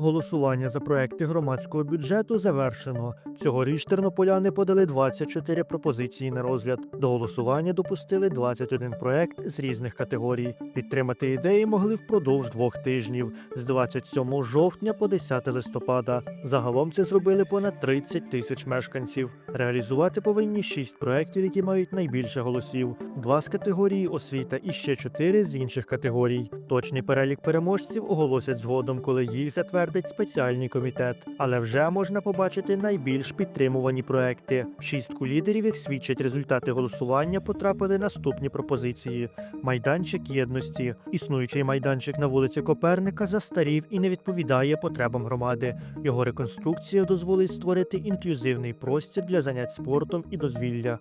Голосування за проекти громадського бюджету завершено. Цьогоріч тернополяни подали 24 пропозиції на розгляд. До голосування допустили 21 проект з різних категорій. Підтримати ідеї могли впродовж двох тижнів з 27 жовтня по 10 листопада. Загалом це зробили понад 30 тисяч мешканців. Реалізувати повинні 6 проєктів, які мають найбільше голосів, два з категорії освіта і ще 4 з інших категорій. Точний перелік переможців оголосять згодом, коли їх затвердить спеціальний комітет. Але вже можна побачити найбільш підтримувані проекти. В шістку лідерів, як свідчать результати голосування, потрапили наступні пропозиції: майданчик єдності. Існуючий майданчик на вулиці Коперника застарів і не відповідає потребам громади. Його реконструкція дозволить створити інклюзивний простір для занять спортом і дозвілля.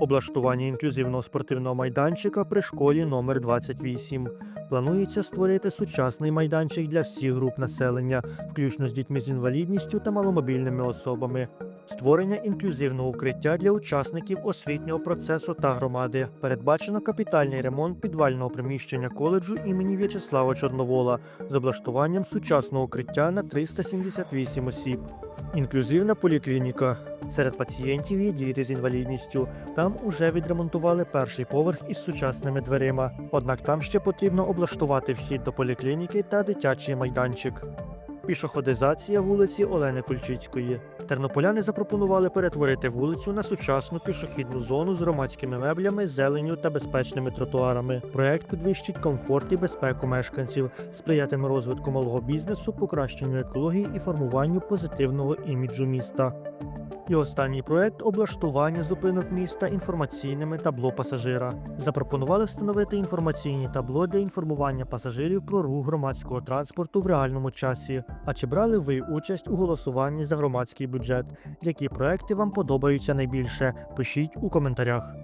Облаштування інклюзивного спортивного майданчика при школі номер 28. Планується створити сучасний майданчик для всіх груп населення, включно з дітьми з інвалідністю та маломобільними особами. Створення інклюзивного укриття для учасників освітнього процесу та громади. Передбачено капітальний ремонт підвального приміщення коледжу імені В'ячеслава Чорновола з облаштуванням сучасного укриття на 378 осіб. Інклюзивна поліклініка. Серед пацієнтів є діти з інвалідністю. Там уже відремонтували перший поверх із сучасними дверима. Однак там ще потрібно облаштувати вхід до поліклініки та дитячий майданчик. Пішоходизація вулиці Олени Кульчицької. Тернополяни запропонували перетворити вулицю на сучасну пішохідну зону з громадськими меблями, зеленню та безпечними тротуарами. Проект підвищить комфорт і безпеку мешканців, сприятиме розвитку малого бізнесу, покращенню екології і формуванню позитивного іміджу міста. І останній проект облаштування зупинок міста інформаційними табло пасажира. Запропонували встановити інформаційні табло для інформування пасажирів про рух громадського транспорту в реальному часі. А чи брали ви участь у голосуванні за громадський бюджет? Які проекти вам подобаються найбільше? Пишіть у коментарях.